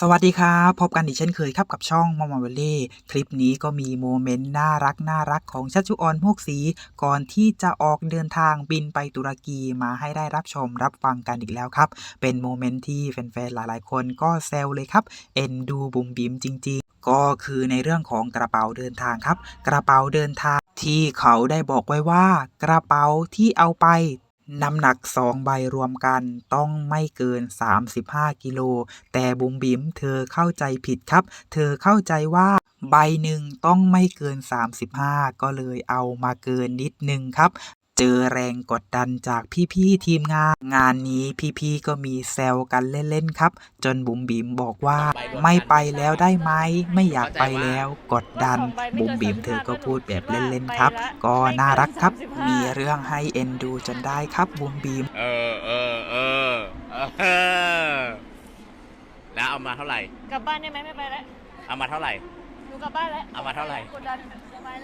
สวัสดีครับ พบกันอีกเช่นเคยครับกับช่องมอมเวลเล่คลิปนี้ก็มีโมเมนต์น่ารักน่ารักของชัชชุออนพวกสี ก่อนที่จะออกเดินทางบินไปตุรกีมาให้ได้รับชมรับฟังกันอีกแล้วครับ เป็นโมเมนต์ที่แฟนๆหลายๆ คนก็แซวเลยครับ เอ็นดูบุ๋มบิมจริง ๆ ก็คือในเรื่องของกระเป๋าเดินทางครับ กระเป๋าเดินทางที่เขาได้บอกไว้ว่า กระเป๋าที่เอาไป น้ำหนักสองใบรวมกันต้องไม่เกิน 35 กิโล แต่บุ๋มบิ๋มเธอเข้าใจผิดครับ เธอเข้าใจว่าใบหนึ่งต้องไม่เกิน 35 ก็เลยเอามาเกินนิดนึงครับ เจอแรงกดดันจากพี่ๆทีมงาน งานนี้พี่ๆก็มีแซวกันเล่นๆครับ จนบุ๋มบิ๋มบอกว่าไม่ไปแล้วได้ไหมไม่อยากไปแล้วกดดัน บุ๋มบิ๋มเธอก็พูดแบบเล่นๆครับ ก็น่ารักครับ มีเรื่องให้เอ็นดูจนได้ครับบุ๋มบิ๋มเออเออเออเออแล้วเอามาเท่าไหร่กลับบ้านได้ไหมไม่ไปแล้วเอามาเท่าไหร่หนูกลับบ้านแล้วเอามาเท่าไหร่ กดดันสบาย